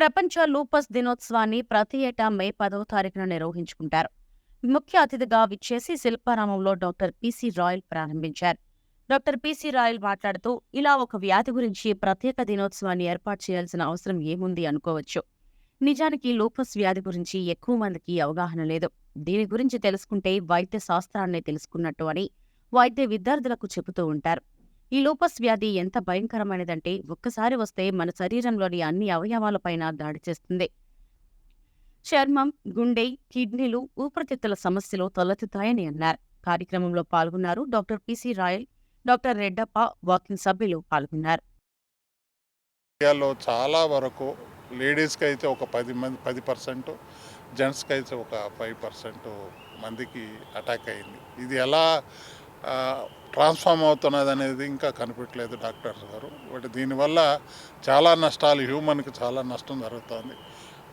ప్రపంచ లూపస్ దినోత్సవాన్ని ప్రతి ఏటా మే పదవ తారీఖున నిర్వహించుకుంటారు. ముఖ్య అతిథిగా విచ్చేసి శిల్పారామంలో డాక్టర్ పిసి రాయల్ ప్రారంభించారు. డాక్టర్ పిసి రాయల్ మాట్లాడుతూ ఇలా ఒక వ్యాధి గురించి ప్రత్యేక దినోత్సవాన్ని ఏర్పాటు చేయాల్సిన అవసరం ఏముంది అనుకోవచ్చు. నిజానికి లూపస్ వ్యాధి గురించి ఎక్కువ మందికి అవగాహన లేదు. దీని గురించి తెలుసుకుంటే వైద్య శాస్త్రాన్ని తెలుసుకున్నట్టు అని వైద్య విద్యార్థులకు చెబుతూ ఉంటారు. ఈ లూపస్ వ్యాధి ఎంత భయంకరమైనదంటే ఒక్కసారి వస్తే మన శరీరంలోని అన్ని అవయవాలపైన దాడి చేస్తుంది. చర్మం గుండె కిడ్నీలు ఊపిరితిత్తుల సమస్యలు తలెత్తుతాయని అన్నారు. కార్యక్రమంలో పాల్గొన్నారు doctor PC Rayal doctor Reddappa walking సభ్యులు పాల్గొన్నారు. ఇండియాలో చాలా వరకు లేడీస్కి అయితే ఒక పది మంది పది పర్సెంట్ జెంట్స్కి అయితే ఒక ఫైవ్ పర్సెంట్ మందికి అటాక్ అయింది. ఇది ఎలా ట్రాన్స్ఫార్మ్ అవుతున్నది అనేది ఇంకా కనిపెట్టలేదు డాక్టర్స్ గారు. బట్ దీనివల్ల చాలా నష్టాలు హ్యూమన్కి చాలా నష్టం జరుగుతుంది.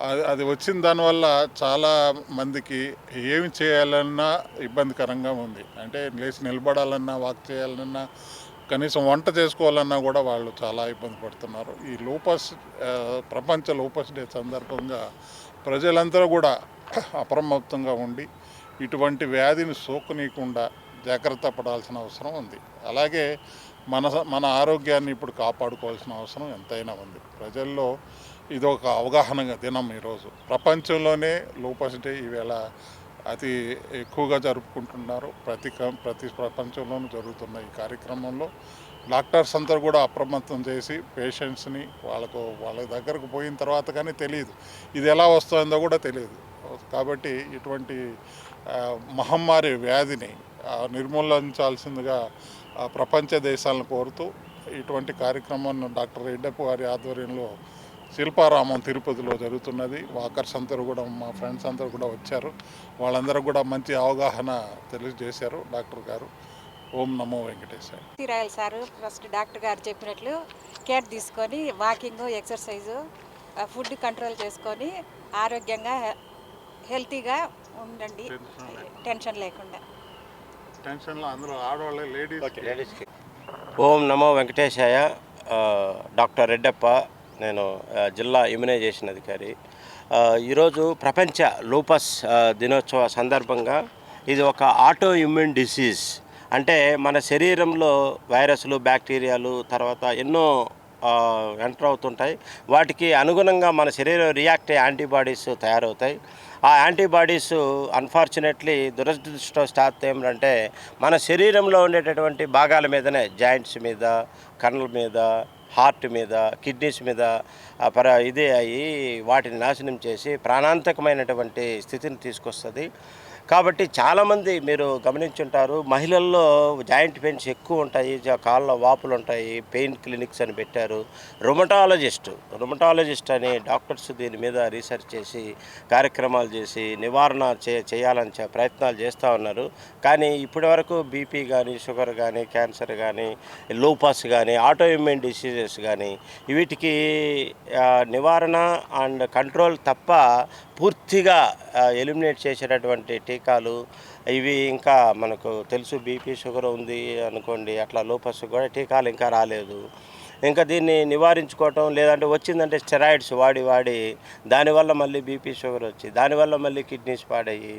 అది అది వచ్చిన దానివల్ల చాలా మందికి ఏమి చేయాలన్నా ఇబ్బందికరంగా ఉంది. అంటే లేచి నిలబడాలన్నా వాక్ చేయాలన్నా కనీసం వంట చేసుకోవాలన్నా కూడా వాళ్ళు చాలా ఇబ్బంది పడుతున్నారు. ఈ లూపస్ ప్రపంచ లూపస్ డే సందర్భంగా ప్రజలందరూ కూడా అప్రమత్తంగా ఉండి ఇటువంటి వ్యాధిని సోకనీయకుండా జాగ్రత్త పడాల్సిన అవసరం ఉంది. అలాగే మన మన ఆరోగ్యాన్ని ఇప్పుడు కాపాడుకోవాల్సిన అవసరం ఎంతైనా ఉంది. ప్రజల్లో ఇది ఒక అవగాహన దినం ఈరోజు. ప్రపంచంలోనే లూపస్ డే ఈవేళ అతి ఎక్కువగా జరుపుకుంటున్నారు. ప్రతి ప్రతి ప్రపంచంలోనూ జరుగుతున్న ఈ కార్యక్రమంలో డాక్టర్స్ అందరూ కూడా అప్రమత్తం చేసి పేషెంట్స్ని వాళ్ళకు వాళ్ళ దగ్గరకు పోయిన తర్వాత కానీ తెలియదు. ఇది ఎలా వస్తుందో కూడా తెలియదు. కాబట్టి ఇటువంటి మహమ్మారి వ్యాధిని నిర్మూలించాల్సిందిగా ప్రపంచ దేశాలను కోరుతూ ఇటువంటి కార్యక్రమాన్ని డాక్టర్ రెడ్డప్ప వారి ఆధ్వర్యంలో శిల్పారామం తిరుపతిలో జరుగుతున్నది. వాకర్స్ అందరూ కూడా మా ఫ్రెండ్స్ అందరూ కూడా వచ్చారు. వాళ్ళందరూ కూడా మంచి అవగాహన తెలియజేశారు డాక్టర్ గారు. ఓం నమో వెంకటేశాయ. రాయల్ సార్ ఫస్ట్ డాక్టర్ గారు చెప్పినట్లు కేర్ తీసుకొని వాకింగ్ ఎక్సర్సైజు ఫుడ్ కంట్రోల్ చేసుకొని ఆరోగ్యంగా హెల్తీగా ఉండండి. టెన్షన్ లేకుండా. టెన్షన్లో అందరూ ఆడవాళ్ళే లేడీస్ ఓం నమో వెంకటేశాయ. డాక్టర్ రెడ్డప్ప నేను జిల్లా ఇమ్యునైజేషన్ అధికారి. ఈరోజు ప్రపంచ లూపస్ దినోత్సవ సందర్భంగా ఇది ఒక ఆటో ఇమ్యూన్ డిసీజ్. అంటే మన శరీరంలో వైరస్లు బ్యాక్టీరియాలు తర్వాత ఎన్నో ఎంటర్ అవుతుంటాయి. వాటికి అనుగుణంగా మన శరీరం రియాక్ట్ అయ్యే యాంటీబాడీస్ తయారవుతాయి. ఆ యాంటీబాడీస్ అన్ఫార్చునేట్లీ దురదృష్టవశాత్ ఏమిటంటే మన శరీరంలో ఉండేటటువంటి భాగాల మీదనే జాయింట్స్ మీద కన్నుల మీద హార్ట్ మీద కిడ్నీస్ మీద పర ఇది అయ్యి వాటిని నాశనం చేసి ప్రాణాంతకమైనటువంటి స్థితిని తీసుకొస్తుంది. కాబట్టి చాలామంది మీరు గమనించుంటారు మహిళల్లో జాయింట్ పెయిన్స్ ఎక్కువ ఉంటాయి జ- కాళ్ళ వాపులు ఉంటాయి పెయిన్ క్లినిక్స్ అని పెట్టారు. రొమటాలజిస్ట్ రొమటాలజిస్ట్ అని డాక్టర్స్ దీని మీద రీసెర్చ్ చేసి కార్యక్రమాలు చేసి నివారణ చే చేయాలని చే- ప్రయత్నాలు చేస్తూ ఉన్నారు. కానీ ఇప్పటి వరకు బీపీ కానీ షుగర్ కానీ క్యాన్సర్ కానీ లూపస్ కానీ ఆటోఇమ్యూన్ డిసీజెస్ కానీ వీటికి నివారణ అండ్ కంట్రోల్ తప్ప పూర్తిగా ఎలిమినేట్ చేసేటటువంటి టీకాలు ఇవి ఇంకా మనకు తెలుసు బీపీ షుగర్ ఉంది అనుకోండి అట్లా లోపస్ కూడా టీకాలు ఇంకా రాలేదు. ఇంకా దీన్ని నివారించుకోవటం లేదంటే వచ్చిందంటే స్టెరాయిడ్స్ వాడి వాడి దానివల్ల మళ్ళీ బీపీ షుగర్ వచ్చి దానివల్ల మళ్ళీ కిడ్నీస్ పాడయ్యి